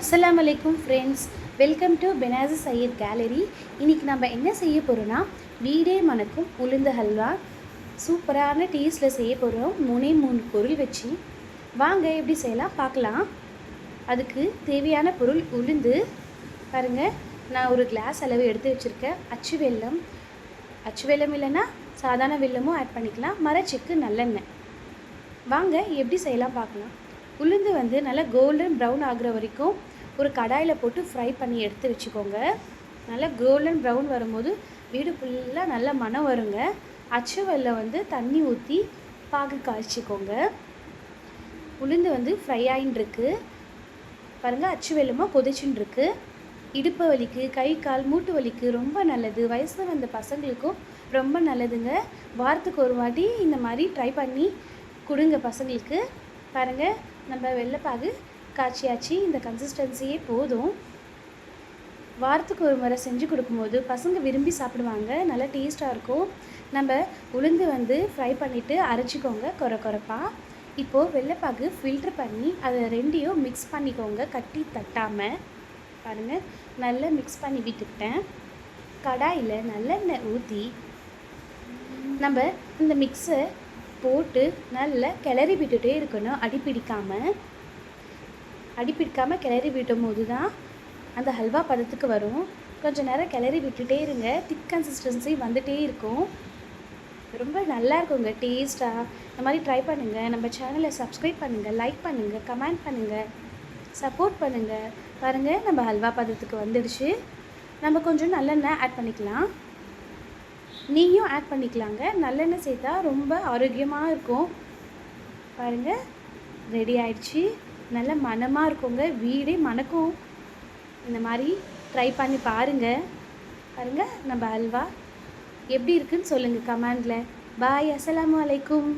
அஸ்லாம் வலைக்கும் friends welcome to Benasi Syed gallery இன்றைக்கி நம்ம என்ன செய்ய போகிறோன்னா வீடே மணக்கும் உளுந்த ஹல்வா. சூப்பரான டேஸ்ட்டில் செய்ய போகிறோம் மூணே மூணு பொருள் வச்சு. வாங்க எப்படி செய்யலாம்? பார்க்கலாம். அதுக்கு தேவையான பொருள் உளுந்து. பாருங்கள் நான் ஒரு கிளாஸ் அளவு எடுத்து வச்சுருக்கேன். அச்சு வெல்லம். அச்சு வெல்லம் இல்லைன்னா சாதாரண வெல்லமும் ஆட் பண்ணிக்கலாம். மரச்சிக்கு நல்லெண்ணெய். வாங்க எப்படி செய்யலாம் பார்க்கலாம். உளுந்து வந்து நல்லா கோல்டன் ப்ரௌன் ஆகிற வரைக்கும் ஒரு கடாயில் போட்டு ஃப்ரை பண்ணி எடுத்து வச்சுக்கோங்க. நல்லா கோல்டன் ப்ரௌன் வரும்போது வீடு ஃபுல்லாக நல்லா மணம் வருங்க. அச்சு வந்து தண்ணி ஊற்றி பாகு காய்ச்சிக்கோங்க. உளுந்து வந்து ஃப்ரை ஆகின்ட்டுருக்கு பாருங்கள் அச்சு வெல்லமாக கொதிச்சுட்டுருக்கு இடுப்பு வலிக்கு கை கால் மூட்டு வலிக்கு ரொம்ப நல்லது. வயசு வந்த பசங்களுக்கும் ரொம்ப நல்லதுங்க. வாரத்துக்கு ஒரு வாட்டி இந்த மாதிரி ட்ரை பண்ணி கொடுங்க பசங்களுக்கு. பாருங்கள் நம்ம வெள்ளைப்பாகு காய்ச்சியாச்சு இந்த கன்சிஸ்டன்சியே போதும். வாரத்துக்கு ஒரு முறை செஞ்சு கொடுக்கும்போது பசங்க விரும்பி சாப்பிடுவாங்க. நல்லா டேஸ்ட்டாக இருக்கும். நம்ம உளுந்து வந்து ஃப்ரை பண்ணிவிட்டு அரைச்சிக்கோங்க குறை குறைப்பாக இப்போது வெள்ளைப்பாகு ஃபில்ட்ரு பண்ணி அதை ரெண்டையும் மிக்ஸ் பண்ணிக்கோங்க கட்டி தட்டாமல் பாருங்கள் நல்லா மிக்ஸ் பண்ணி விட்டுக்கிட்டேன். கடாயில் நல்லெண்ணெய் ஊற்றி நம்ம இந்த மிக்ஸை போட்டு நல்லா கிளறி விட்டுகிட்டே இருக்கணும். அடி பிடிக்காமல் அடி பிடிக்காமல் கிளறி விட்டும் போது தான் அந்த ஹல்வா பதத்துக்கு வரும். கொஞ்சம் நேரம் கிளறி விட்டுட்டே இருங்க. திக் கன்சிஸ்டன்சி வந்துகிட்டே இருக்கும். ரொம்ப நல்லா இருக்குங்க டேஸ்ட்டாக இந்த மாதிரி ட்ரை பண்ணுங்கள் நம்ம சேனலை சப்ஸ்கிரைப் பண்ணுங்கள் லைக் பண்ணுங்கள் கமெண்ட் பண்ணுங்கள் சப்போர்ட் பண்ணுங்கள் பாருங்கள் நம்ம ஹல்வா பதத்துக்கு வந்துடுச்சு. நம்ம கொஞ்சம் நல்லெண்ணெய் ஆட் பண்ணிக்கலாம். நீயும் ஆட் பண்ணிக்கலாங்க. நல்லெண்ணெய் சேர்த்தா ரொம்ப ஆரோக்கியமாக இருக்கும். பாருங்கள் ரெடி ஆயிடுச்சு. நல்ல மணமாக இருக்குங்க. வீடே மணக்கும். இந்த மாதிரி ட்ரை பண்ணி பாருங்கள் பாருங்கள் நம்ம அல்வா எப்படி இருக்குன்னு சொல்லுங்கள் கமெண்டில். பாய் அஸ்லாம் அலைக்கும்.